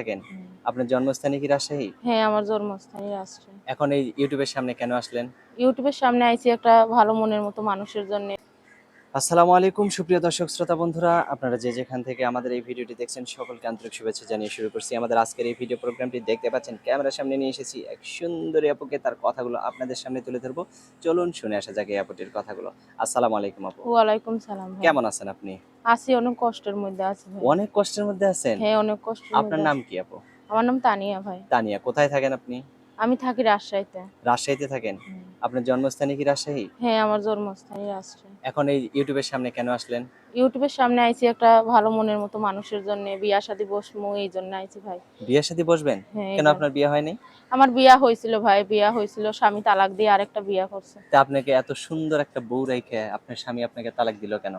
থাকেন? আপনার জন্মস্থানে কি রাজশাহী? হ্যাঁ আমার জন্মস্থানই রাজশাহী। এখন এই ইউটিউবের সামনে কেন আসলেন? ইউটিউবের সামনে আইছি একটা ভালো মনের মতো মানুষের জন্য। আসসালামু আলাইকুম সুপ্রিয় দর্শক শ্রোতা বন্ধুরা। আপনারা যে যেখান থেকে আমাদের এই ভিডিওটি দেখছেন সকলকে আন্তরিক শুভেচ্ছা জানিয়ে শুরু করছি। আমাদের আজকের এই ভিডিও প্রোগ্রামটি দেখতে পাচ্ছেন ক্যামেরার সামনে নিয়ে এসেছি এক সুন্দরী আপুকে। তার কথাগুলো আপনাদের সামনে তুলে ধরবো। চলুন শুনে আসা যাক এই আপুটির কথাগুলো। আসসালামু আলাইকুম আপু। ওয়ালাইকুম সালাম কেমন আছেন আপনি? আছি অনেক কষ্টের মধ্যে আছি অনেক কষ্টের মধ্যে আছেন? হ্যাঁ অনেক কষ্ট আপনার নাম কি আপু? আমার নাম তানিয়া ভাই। তানিয়া কোথায় থাকেন আপনি? আমি থাকি রাজশাহীতে। রাজশাহীতে থাকেন? আপনার জন্মস্থানে কি রাজশাহী? হ্যাঁ আমার জন্মস্থানই রাষ্ট্র এখন এই ইউটিউবের সামনে কেন আসলেন? ইউটিউবের সামনে আইছি একটা ভালো মনের মতো মানুষের জন্য। বিয়া শাদী বসমু এই জন্য আইছি ভাই। বিয়ের সাথে বসবেন? হ্যাঁ কেন আপনার বিয়ে হয়নি? আমার বিয়া হয়েছিল ভাই বিয়া হয়েছিল স্বামী তালাক দিয়ে আরেকটা বিয়া করছে। তা আপনাকে এত সুন্দর একটা বউ রেখে আপনার স্বামী আপনাকে তালাক দিল কেন?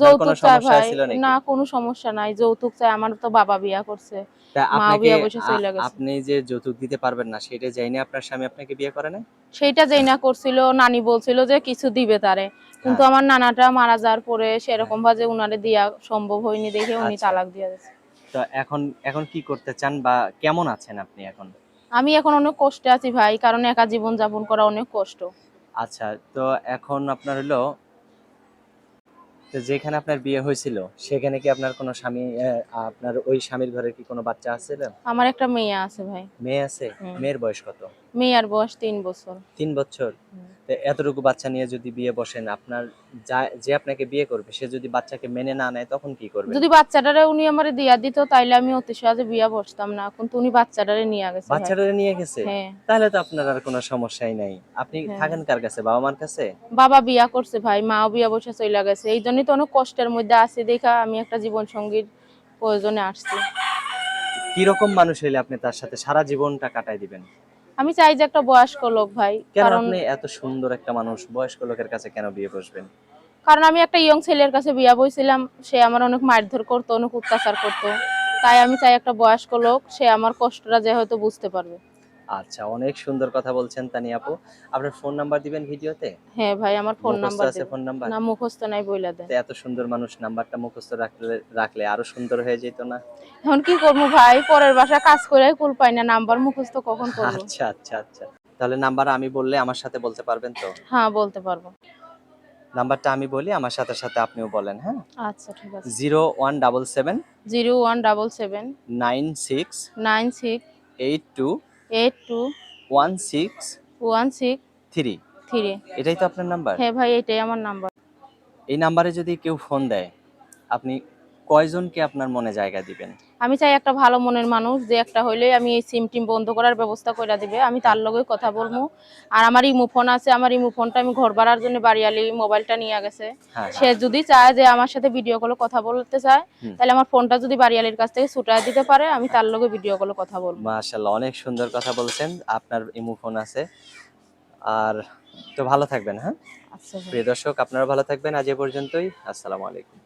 যৌতুক চাই ভাই না কোনো সমস্যা নাই। যৌতুক চাই আমার তো বাবা বিয়া করছে। মা আপনাকে বিয়ে বসে চলে গেছে। আপনি যে যৌতুক দিতে পারবেন না সেটা যাইনি আপনার স্বামী আপনাকে বিয়ে করে না সেইটা যেই না করছিল নানি বলছিল যে কিছু দিবে তারে। কিন্তু হ্যাঁ। আমার নানাটা মারা যাওয়ার পরে সেরকম ভাবে উনারে দিয়া সম্ভব হয়নি দেখে উনি আচ্ছা। তালাক দিয়ে দিয়েছে। তো এখন এখন কি করতে চান বা কেমন আছেন আপনি এখন? আমি এখন অনেক কষ্টে আছি ভাই কারণ একা জীবন যাপন করা অনেক কষ্ট। আচ্ছা তো এখন আপনার হলো তো যেখানে আপনার বিয়ে হয়েছিল সেখানে কি আপনার কোনো স্বামী আপনার ওই স্বামীর ঘরে কি কোনো বাচ্চা আছে আমার একটা মেয়ে আছে ভাই। মেয়ে আছে? মেয়ের বয়স কত? মেয়ের বয়স তিন বছর। তিন বছর। তো এতটুকু বাচ্চা নিয়ে যদি বিয়ে বসেন আপনার যা- যে আপনাকে বিয়ে করবে সে যদি বাচ্চাকে মেনে না নেয় তখন কি করবে? যদি বাচ্চাটারে উনি আমারে দিয়া দিত তাইলে আমি অতি সহজে বিয়া বসতাম না। কিন্তু উনি বাচ্চাটারে নিয়ে গেছে ভাই। বাচ্চাটা নিয়ে গেছে? হ্যাঁ। তাহলে তো আপনার আর কোনো সমস্যাই নাই। আপনি হ্যাঁ। থাকেন কার কাছে? বাবা মার কাছে? বাবা বিয়া করছে ভাই মাও বিয়া বসে চলে গেছে। এই জন্যই তো অনেক কষ্টের মধ্যে আছি। দেখা আমি একটা জীবন সঙ্গীর প্রয়োজনে আসছি। কি রকম মানুষ হইলে আপনি তার সাথে সারা জীবনটা কাটাই দিবেন? আমি চাই যে একটা বয়স্ক লোক ভাই কেন কারণ আপনি এত সুন্দর একটা মানুষ বয়স্ক লোকের কাছে কেন বিয়ে বসবেন? কারণ আমি একটা ইয়ং ছেলের কাছে বিয়া বইছিলাম সে আমার অনেক মারধর করতো অনেক অত্যাচার করতো। তাই আমি চাই একটা বয়স্ক লোক সে আমার কষ্টটা যে হয়তো বুঝতে পারবে। আচ্ছা অনেক সুন্দর কথা বলছেন তানি আপু। আপনার ফোন নাম্বার দিবেন ভিডিওতে? হ্যাঁ ভাই আমার ফোন নাম্বার আছে ফোন নাম্বার? না মুখস্থ নাই বইলা দেন। এত সুন্দর মানুষ নাম্বারটা মুখস্থ রাখলে রাখলে আরও সুন্দর হয়ে যেত না? এখন কি করব ভাই? পরের বাসা কাজ করে কুল পাই না নাম্বার মুখস্থ কখন করব? আচ্ছা আচ্ছা আচ্ছা। তাহলে নাম্বার আমি বললে আমার সাথে বলতে পারবেন তো? হ্যাঁ বলতে পারব। নাম্বারটা আমি বলি আমার সাথে সাথে আপনিও বলেন হ্যাঁ? আচ্ছা ঠিক আছে। Zero one double seven zero one double seven nine six nine six eight two eight two one six one six three three এটাই তো আপনার নাম্বার? হ্যাঁ ভাই এটাই আমার নাম্বার। এই নাম্বারে যদি কেউ ফোন দেয় আপনি কয়জনকে আপনার মনে জায়গা দিবেন? আমি চাই একটা ভালো মনের মানুষ যে একটা হইলে আমি এই সিম টিম বন্ধ করার ব্যবস্থা করে দিবে। আমি তার লগে কথা বলব আর আমার ইমো ফোন আছে আমার ইমো ফোনটা আমি ঘর ভাড়ার জন্য বাড়িয়ালি মোবাইলটা নিয়ে গেছে। হ্যাঁ সে যদি চায় যে আমার সাথে ভিডিও কলে কথা বলতে চায় তাহলে আমার ফোনটা যদি বাড়িয়ালির কাছ থেকে ছুটায় দিতে পারে আমি তার লগে ভিডিও কলে কথা বলব। মাশাল্লাহ অনেক সুন্দর কথা বলছেন। আপনার ইমো ফোন আছে। আর তো ভালো থাকবেন হ্যাঁ? আচ্ছা। প্রিয় দর্শক আপনারা ভালো থাকবেন। আজ এ পর্যন্তই। আসসালামু আলাইকুম।